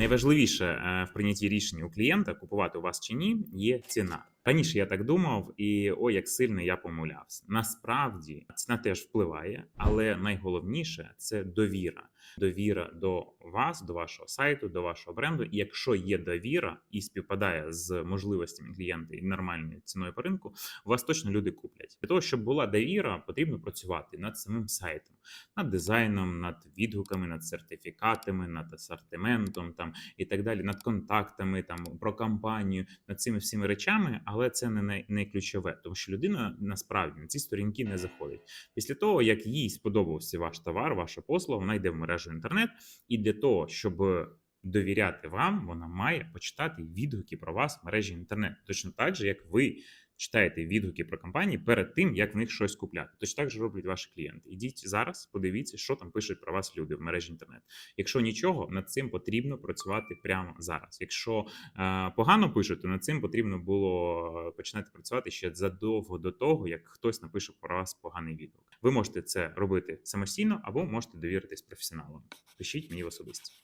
Найважливіше е, в прийнятті рішення у клієнта купувати у вас чи ні, є ціна. Раніше я так думав, і ой, як сильно я помилявся. Насправді ціна теж впливає, але найголовніше це довіра. Довіра до вас, до вашого сайту, до вашого бренду. І якщо є довіра і співпадає з можливостями клієнта і нормальною ціною по ринку, вас точно люди куплять. Для того, щоб була довіра, потрібно працювати над самим сайтом, над дизайном, над відгуками, над сертифікатами, над асортиментом там і так далі, над контактами, там про кампанію, над цими всіми речами, але це не най- найключове, тому що людина насправді на ці сторінки не заходить. Після того, як їй сподобався ваш товар, ваша послуга, вона йде в мережу інтернет, і для того, щоб довіряти вам, вона має почитати відгуки про вас в мережі інтернет. Точно так же, як ви читаєте відгуки про компанії перед тим, як в них щось купляти. Точно так же роблять ваші клієнти. Ідіть зараз, подивіться, що там пишуть про вас люди в мережі інтернет. Якщо нічого, над цим потрібно працювати прямо зараз. Якщо е, погано пишуть, то над цим потрібно було починати працювати ще задовго до того, як хтось напише про вас поганий відгук. Ви можете це робити самостійно або можете довіритись професіоналам. Пишіть мені в особисті.